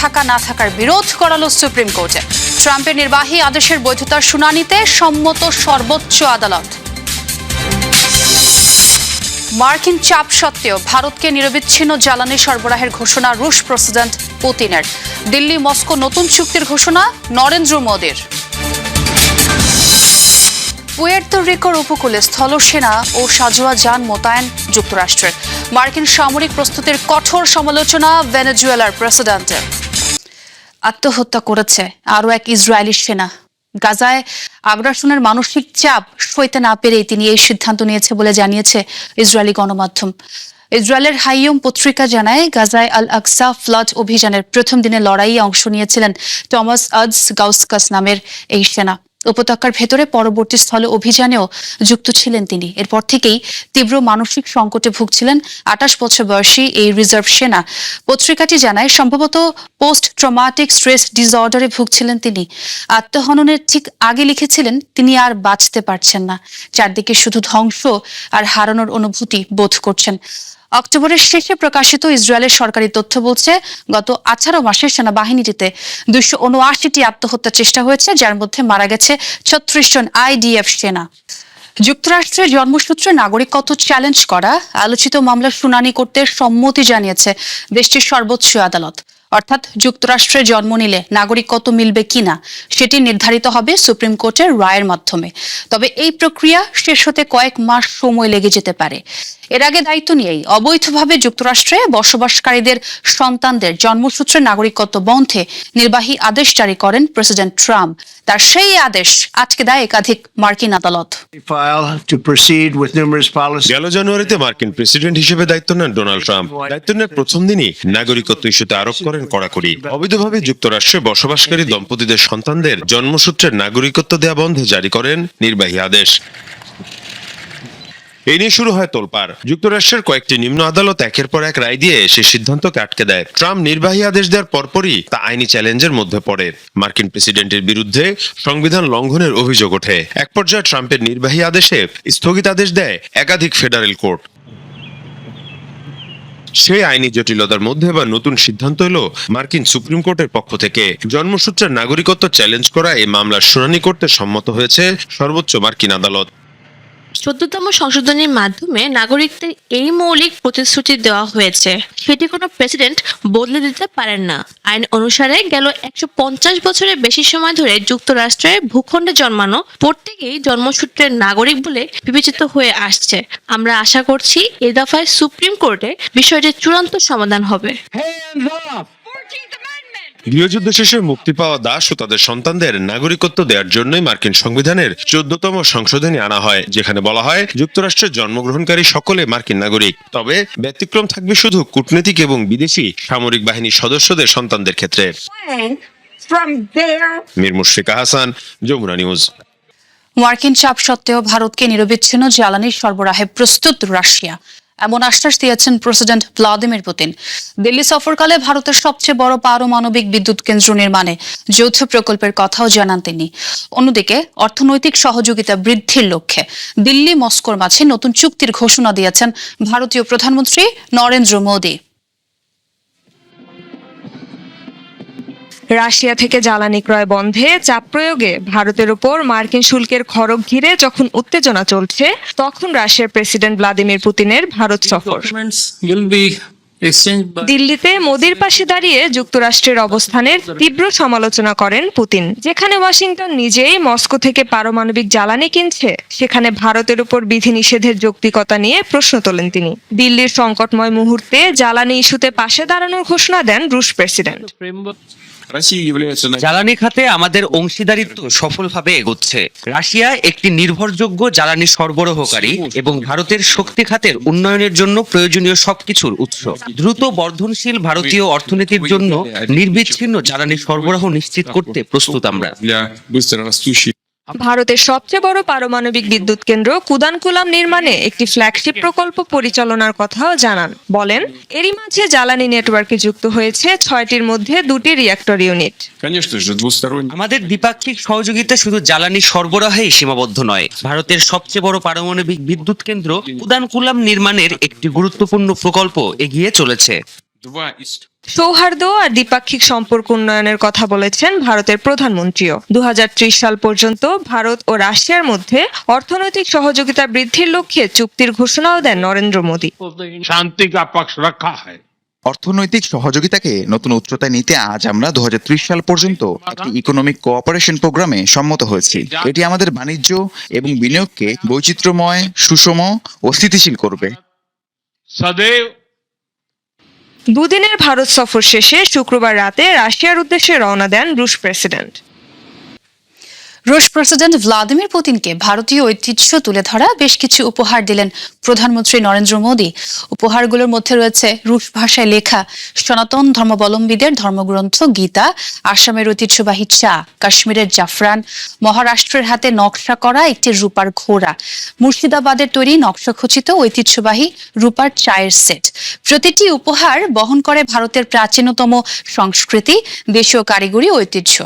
থাকা না থাকার বিরোধ করালো সুপ্রিম কোর্টে। ট্রাম্পের নির্বাহী আদেশের বৈধতার শুনানিতে সম্মত সর্বোচ্চ আদালত। মার্কিন চাপ সত্ত্বেও ভারতকে নিরবিচ্ছিন্ন জ্বালানি সরবরাহের ঘোষণা রুশ প্রেসিডেন্ট পুতিনের। দিল্লি, মস্কো নতুন চুক্তির ঘোষণা নরেন্দ্র মোদীর। পুয়ের্তো রিকোর উপকূলে স্থলসেনা ও সাজোয়া যান মোতায়েন যুক্তরাষ্ট্রের। মার্কিন সামরিক প্রস্তুতির কঠোর সমালোচনা ভেনেজুয়েলার প্রেসিডেন্টের। আত্মহত্যা করেছে আরও এক ইসরায়েলি সেনা। গাজায় আগ্রাসনের মানসিক চাপ সইতে না পেরেই তিনি এই সিদ্ধান্ত নিয়েছে বলে জানিয়েছে ইসরায়েলি গণমাধ্যম। ইসরায়েলের হাইয়ম পত্রিকা জানায়, গাজায় আল আকসা ফ্লাড অভিযানের প্রথম দিনে লড়াইয়ে অংশ নিয়েছিলেন টমাস আজ গাউসকাস নামের এই সেনা। উপত্যকার ভেতরে পরবর্তী স্থলে অভিযানেও যুক্ত ছিলেন তিনি। এরপর থেকেই তীব্র মানসিক সংকটে ভুগছিলেন আঠাশ বছর বয়সী এই রিজার্ভ সেনা। পত্রিকাটি জানায়, সম্ভবত পোস্ট ট্রমাটিক স্ট্রেস ডিসঅর্ডারে ভুগছিলেন তিনি। আত্মহননের ঠিক আগে লিখেছিলেন, তিনি আর বাঁচতে পারছেন না। চারদিকে শুধু ধ্বংস আর হারানোর অনুভূতি বোধ করছেন। অক্টোবরের শেষে প্রকাশিত ইসরায়েলের সরকারি তথ্য বলছে, গত আঠারো মাসে সেনাবাহিনীটিতে দুইশো উনআশিটি আত্মহত্যার চেষ্টা হয়েছে, যার মধ্যে মারা গেছে ছত্রিশ জন আইডিএফ সেনা। যুক্তরাষ্ট্রের জন্মসূত্রে নাগরিকত্ব চ্যালেঞ্জ করা? আলোচিত মামলার শুনানি করতে সম্মতি জানিয়েছে দেশটির সর্বোচ্চ আদালত। অর্থাৎ যুক্তরাষ্ট্রে জন্ম নিলে নাগরিকত্ব মিলবে কিনা সেটি নির্ধারিত হবে সুপ্রিম কোর্টের রায়ের মাধ্যমে। তবে এই প্রক্রিয়া শেষ হতে কয়েক মাস সময় লেগে যেতে পারে। এর আগে দায়িত্ব নিয়েই অবৈধভাবে যুক্তরাষ্ট্রে বসবাসকারীদের সন্তানদের জন্মসূত্রে নাগরিকত্ব বন্ধে নির্বাহী আদেশ জারি করেন প্রেসিডেন্ট ট্রাম্প। তার সেই আদেশ আজকে দেয় একাধিক মার্কিন আদালত. গেল জানুয়ারিতে মার্কিন প্রেসিডেন্ট হিসেবে দায়িত্ব নেন ডোনাল্ড ট্রাম্প। দায়িত্ব নেওয়ার প্রথম দিনই নাগরিকত্ব ইস্যুতে আরোপ করেন কড়াকড়ি। অবৈধভাবে যুক্তরাষ্ট্রে বসবাসকারী দম্পতিদের সন্তানদের জন্মসূত্রের নাগরিকত্ব দেওয়া বন্ধে জারি করেন নির্বাহী আদেশ। এই নিয়ে শুরু হয় তোলপাড়। যুক্তরাষ্ট্রের কয়েকটি নিম্ন আদালত একের পর এক রায় দিয়ে সে সিদ্ধান্তকে আটকে দেয়। ট্রাম্প নির্বাহী আদেশ দেওয়ার পরপরই তা আইনি চ্যালেঞ্জের মধ্যে পড়ে। মার্কিন প্রেসিডেন্টের বিরুদ্ধে সংবিধান লঙ্ঘনের অভিযোগ ওঠে। এক পর্যায়ে ট্রাম্পের নির্বাহী আদেশে স্থগিতাদেশ দেয় একাধিক ফেডারেল কোর্ট। সেই আইনি জটিলতার মধ্যে এবার নতুন সিদ্ধান্ত এলো মার্কিন সুপ্রিম কোর্টের পক্ষ থেকে। জন্মসূত্রের নাগরিকত্ব চ্যালেঞ্জ করা এই মামলার শুনানি করতে সম্মত হয়েছে সর্বোচ্চ মার্কিন আদালত। চোদ্দতম সংশোধনীর মাধ্যমে নাগরিকদের এই মৌলিক প্রতিশ্রুতি দেওয়া হয়েছে। সেটি কোনো প্রেসিডেন্ট বদলে দিতে পারেন না। আইন অনুসারে গেল একশো পঞ্চাশ বছরের বেশি সময় ধরে যুক্তরাষ্ট্রের ভূখণ্ডে জন্মানো প্রত্যেকেই জন্মসূত্রের নাগরিক বলে বিবেচিত হয়ে আসছে। আমরা আশা করছি এ দফায় সুপ্রিম কোর্টে বিষয়টির চূড়ান্ত সমাধান হবে। গৃহযুদ্ধ শেষে মুক্তি পাওয়া দাস ও তাদের সন্তানদের নাগরিকত্ব দেওয়ার জন্যই মার্কিন সংবিধানের চোদ্দতম সংশোধনী আনা হয়, যেখানে বলা হয়, যুক্তরাষ্ট্রের জন্মগ্রহণকারী সকলে মার্কিন নাগরিক। তবে ব্যতিক্রম থাকবে শুধু কূটনীতিক এবং বিদেশি সামরিক বাহিনীর সদস্যদের সন্তানদের ক্ষেত্রে। মীর মুশফিকা হাসান, যমুনা নিউজ। মার্কিন চাপ সত্ত্বেও ভারতকে নিরবিচ্ছিন্ন জ্বালানি সরবরাহে প্রস্তুত রাশিয়া। এমন আশ্বাস দিয়েছেন প্রেসিডেন্ট ভ্লাদিমির পুতিন। দিল্লি সফরকালে ভারতের সবচেয়ে বড় পারমাণবিক বিদ্যুৎ কেন্দ্র নির্মাণে যৌথ প্রকল্পের কথাও জানান তিনি। অন্যদিকে, অর্থনৈতিক সহযোগিতা বৃদ্ধির লক্ষ্যে দিল্লি মস্কোর মাঝে নতুন চুক্তির ঘোষণা দিয়েছেন ভারতীয় প্রধানমন্ত্রী নরেন্দ্র মোদী। রাশিয়া থেকে জ্বালানি ক্রয় বন্ধে চাপ প্রয়োগে ভারতের উপর মার্কিন শুল্কের খড়গ ঘিরে যখন উত্তেজনা চলছে তখন রাশিয়ার প্রেসিডেন্ট ভ্লাদিমির পুতিনের ভারত সফর। দিল্লিতে মোদির পাশে দাঁড়িয়ে যুক্তরাষ্ট্রের অবস্থানের তীব্র সমালোচনা করেন পুতিন। যেখানে ওয়াশিংটন নিজেই মস্কো থেকে পারমাণবিক জ্বালানি কিনছে সেখানে ভারতের উপর বিধিনিষেধের যৌক্তিকতা নিয়ে প্রশ্ন তোলেন তিনি। দিল্লির সংকটময় মুহূর্তে জ্বালানি ইস্যুতে পাশে দাঁড়ানোর ঘোষণা দেন রুশ প্রেসিডেন্ট। জ্বালানি খাতে আমাদের অংশীদারিত্ব সফলভাবে এগোচ্ছে। রাশিয়া একটি নির্ভরযোগ্য জ্বালানি সরবরাহকারী এবং ভারতের শক্তি খাতের উন্নয়নের জন্য প্রয়োজনীয় সবকিছুর উৎস। দ্রুত বর্ধনশীল ভারতীয় অর্থনীতির জন্য নির্বিচ্ছিন্ন জ্বালানি সরবরাহ নিশ্চিত করতে প্রস্তুত আমরা। ভারতের সবচেয়ে বড় পারমাণবিক বিদ্যুৎ কেন্দ্র কুদানকুলাম নির্মাণে একটি ফ্ল্যাগশিপ প্রকল্প পরিচালনার কথাও জানান। বলেন এরই মাঝে জ্বালানি নেটওয়ার্কে যুক্ত হয়েছে ছয়টির মধ্যে দুটি রিয়াক্টর ইউনিট আমাদের দ্বিপাক্ষিক সহযোগিতা শুধু জ্বালানি সরবরাহেই সীমাবদ্ধ নয়। ভারতের সবচেয়ে বড় পারমাণবিক বিদ্যুৎ কেন্দ্র কুদানকুলাম নির্মাণের একটি গুরুত্বপূর্ণ প্রকল্প এগিয়ে চলেছে। সৌহার্দ্য আর দ্বিপাক্ষিক সম্পর্ক উন্নয়নের কথা বলেছেন ভারতের প্রধানমন্ত্রীও। দু সাল পর্যন্ত ভারত ও রাশিয়ার মধ্যে অর্থনৈতিক সহযোগিতা বৃদ্ধির লক্ষ্যে চুক্তির ঘোষণাও দেন নরেন্দ্র মোদী। শান্তি রাখা হয়। অর্থনৈতিক সহযোগিতাকে নতুন উচ্চতায় নিতে আজ আমরা দু হাজার ত্রিশ সাল পর্যন্ত একটি ইকোনমিক কোঅপারেশন প্রোগ্রামে সম্মত হয়েছি। এটি আমাদের বাণিজ্য এবং বিনিয়োগকে বৈচিত্র্যময় সুষম ও স্থিতিশীল করবে। সদৈব দুদিনের ভারত সফর শেষে শুক্রবার রাতে রাশিয়ার উদ্দেশ্যে রওনা দেন রুশ প্রেসিডেন্ট। রুশ প্রেসিডেন্ট ভ্লাদিমির পুতিনকে ভারতীয় ঐতিহ্য তুলে ধরা বেশ কিছু উপহার দিলেন প্রধানমন্ত্রী নরেন্দ্র মোদী। উপহারগুলোর মধ্যে রয়েছে রুশ ভাষায় লেখা সনাতন ধর্মাবলম্বীদের ধর্মগ্রন্থ গীতা, আসামের ঐতিহ্যবাহী চা, কাশ্মীরের জাফরান, মহারাষ্ট্রের হাতে নকশা করা একটি রূপার ঘোড়া, মুর্শিদাবাদের তৈরি নকশাখচিত ঐতিহ্যবাহী রূপার চায়ের সেট। প্রতিটি উপহার বহন করে ভারতের প্রাচীনতম সংস্কৃতি, দেশীয় কারিগরি ঐতিহ্য।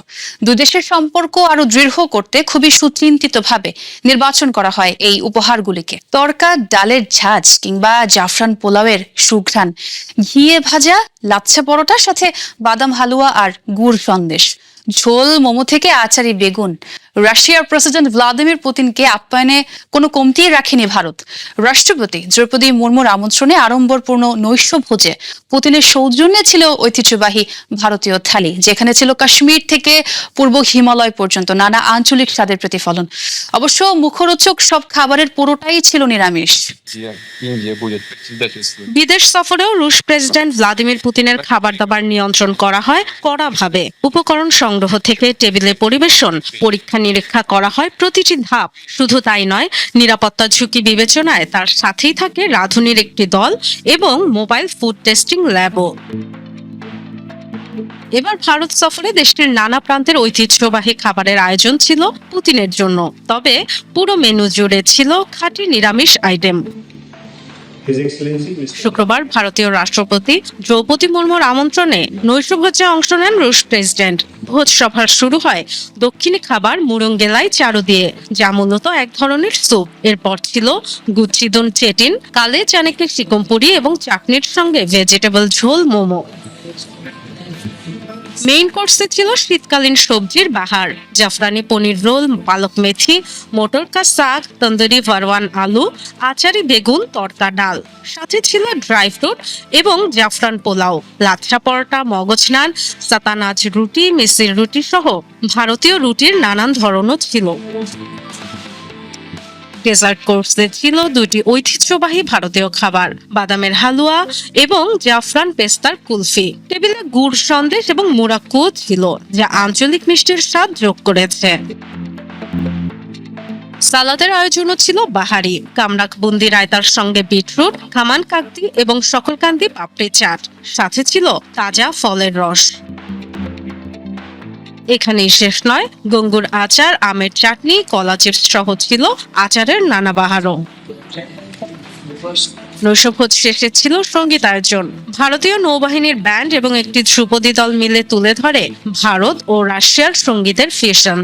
দুদেশের সম্পর্ক আরও দৃঢ় করতে খুবই সুচিন্তিতভাবে নির্বাচন করা হয় এই উপহারগুলিকে। তরকা, ডালের ঝাঁজ কিংবা জাফরান পোলাওয়ের সুঘ্রাণ, ঘিয়ে ভাজা লাচ্ছা পরোটার সাথে বাদাম হালুয়া আর গুড় সন্দেশ, ঝোল মোমো থেকে আচারি বেগুন রাশিয়ার প্রেসিডেন্ট ভ্লাদিমির পুতিনকে আপ্যায়নে কোনো কমতি রাখেনি ভারত। রাষ্ট্রপতি দ্রৌপদী মুর্মুর আমন্ত্রণে আড়ম্বরপূর্ণ নৈশ ভোজে পুতিনের সৌজন্যে ছিল ঐতিহ্যবাহী ভারতীয় থালি যেখানে ছিল কাশ্মীর থেকে পূর্ব হিমালয় পর্যন্ত নানা আঞ্চলিক স্বাদের প্রতিফলন। অবশ্য মুখরোচক সব খাবারের পুরোটাই ছিল নিরামিষ। বিদেশ সফরেও রুশ প্রেসিডেন্ট ভ্লাদিমির পুতিনের খাবার দাবার নিয়ন্ত্রণ করা হয় কড়াভাবে। উপকরণ সংগ্রহ থেকে টেবিলে পরিবেশন পরীক্ষা নিরীক্ষা করা হয় প্রতিটি ধাপ। শুধু তাই নয়, নিরাপত্তা ঝুঁকি বিবেচনায় তার সাথেই থাকে রাঁধুনির একটি দল এবং মোবাইল ফুড টেস্টিং ল্যাবও। এবার ভারত সফরে দেশটির নানা প্রান্তের ঐতিহ্যবাহী খাবারের আয়োজন ছিল পুতিনের জন্য। তবে পুরো মেনু জুড়ে ছিল খাঁটি নিরামিষ আইটেম। শুক্রবার ভারতীয় রাষ্ট্রপতি দ্রৌপদী মুর্মুর আমন্ত্রণে নৈশভোজে অংশ নেন রুশ প্রেসিডেন্ট। ভোজ সভার শুরু হয়। দক্ষিণে খাবার মুরঙ্গেলাই চারু দিয়ে, যা মূলত এক ধরনের স্যুপ। এরপর ছিল গুচ্ছিদন চেটিন, কালে চানেকের সিকমপুরি এবং চাটনির সঙ্গে ভেজিটেবল ঝোল মোমো। মেইন কোর্সে ছিল শীতকালীন সবজির বাহার। জাফরানি পনির রোল, পালক মেথি, মোটর কা শাক, তন্দুরি ভারওয়ান আলু, আচারি বেগুন, তরকা ডাল। সাথে ছিল ড্রাই ফ্রুট এবং জাফরান পোলাও, লাচ্ছা পরোটা, মগজ নান সাতানাজ রুটি, মিসির রুটি সহ ভারতীয় রুটির নানান ধরনও ছিল। ডেজার্ট কোর্সে ছিল দুটি ঐতিহ্যবাহী ভারতীয় খাবার, বাদামের হালুয়া এবং জাফরান পেস্তার কুলফি। টেবিলে গুড় সন্দেশ এবং মুরাক্কুও ছিল, যা আঞ্চলিক মিষ্টির স্বাদ যোগ করেছে। সালাদের আয়োজনও ছিল বাহারি। কামরাক বুন্দি রায়তার সঙ্গে বিটরুট খামান কাকদি এবং সকলকান্দি পাপড়ি চাট। সাথে ছিল তাজা ফলের রস। এখানেই শেষ নয়। গঙ্গুর আচার, আমের চাটনি কলা চিপস সহ ছিল আচারের নানা বাহারও। নৈশভোজ শেষে ছিল সংগীত আয়োজন ভারতীয় নৌবাহিনীর ব্যান্ড এবং একটি ধ্রুপদী দল মিলে তুলে ধরে ভারত ও রাশিয়ার সঙ্গীতের ফিউশন